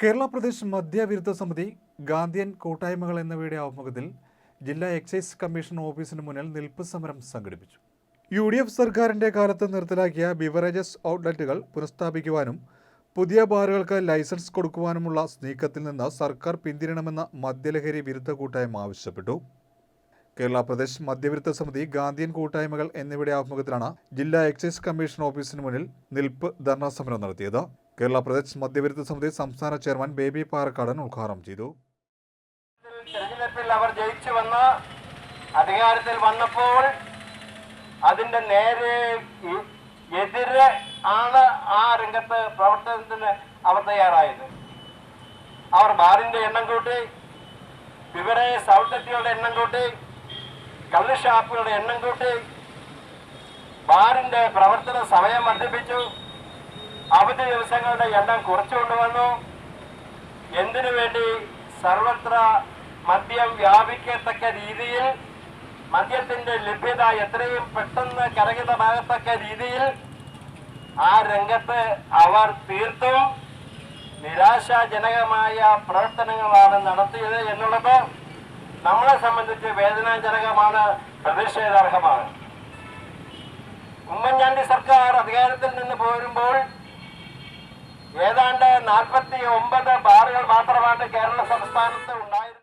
കേരള പ്രദേശ് മദ്യവിരുദ്ധ സമിതി ഗാന്ധിയൻ കൂട്ടായ്മകൾ എന്നിവയുടെ ആഭിമുഖ്യത്തിൽ ജില്ലാ എക്സൈസ് കമ്മീഷൻ ഓഫീസിന് മുന്നിൽ നിൽപ്പ് സമരം സംഘടിപ്പിച്ചു. യു ഡി എഫ് സർക്കാരിന്റെ കാലത്ത് നിർത്തലാക്കിയ ബിവറേജസ് ഔട്ട്ലെറ്റുകൾ പുനഃസ്ഥാപിക്കുവാനും പുതിയ ബാറുകൾക്ക് ലൈസൻസ് കൊടുക്കുവാനുമുള്ള നീക്കത്തിൽ നിന്ന് സർക്കാർ പിന്തിരിയണമെന്ന മദ്യലഹരി വിരുദ്ധ കൂട്ടായ്മ ആവശ്യപ്പെട്ടു. കേരള പ്രദേശ് മദ്യവിരുദ്ധ സമിതി ഗാന്ധിയൻ കൂട്ടായ്മകൾ എന്നിവയുടെ ആഭിമുഖ്യത്തിലാണ് ജില്ലാ എക്സൈസ് കമ്മീഷൻ ഓഫീസിന് മുന്നിൽ നിൽപ്പ് ധർണാ സമരം നടത്തിയത്. കേരള പ്രദേശ് മദ്യവിരുദ്ധ സമിതി സംസ്ഥാന ചെയർമാൻ ബേബി പാറക്കാടൻ ഉദ്ഘാടനം ചെയ്തു. തെരഞ്ഞെടുപ്പിൽ അവർ ജയിച്ചു വന്ന അധികാരത്തിൽ വന്നപ്പോൾ അതിന്റെ നേരെ എതിരെ ആണ് ആ രംഗത്ത് പ്രവർത്തനത്തിന് അവർ തയ്യാറായത്. അവർ ബാറിന്റെ എണ്ണം കൂട്ടി വിവര ഔട്ട്ലെറ്റുകളുടെ എണ്ണം കൂട്ടി കള്ള് ഷാപ്പുകളുടെ എണ്ണം കൂട്ടി ബാറിന്റെ പ്രവർത്തന സമയം വർദ്ധിപ്പിച്ചു. അവധി ദിവസങ്ങളുടെ എണ്ണം കുറച്ചു കൊണ്ടുവന്നു. എന്തിനു വേണ്ടി സർവത്ര മദ്യം വ്യാപിക്കത്തക്ക രീതിയിൽ മദ്യത്തിന്റെ ലഭ്യത എത്രയും പെട്ടെന്ന് കരകിതമാകത്തക്ക രീതിയിൽ ആ രംഗത്ത് അവർ തീർത്തും. നിരാശാജനകമായ പ്രവർത്തനങ്ങളാണ് നടത്തിയത് എന്നുള്ളത് നമ്മളെ സംബന്ധിച്ച് വേദനാജനകമാണ് പ്രതിഷേധാർഹമാണ്. ഉമ്മൻചാണ്ടി സർക്കാർ അധികാരത്തിൽ നിന്ന് പോരുമ്പോൾ ഏതാണ്ട് നാൽപ്പത്തി ഒമ്പത് ബാറുകൾ മാത്രമാണ് കേരള സംസ്ഥാനത്ത്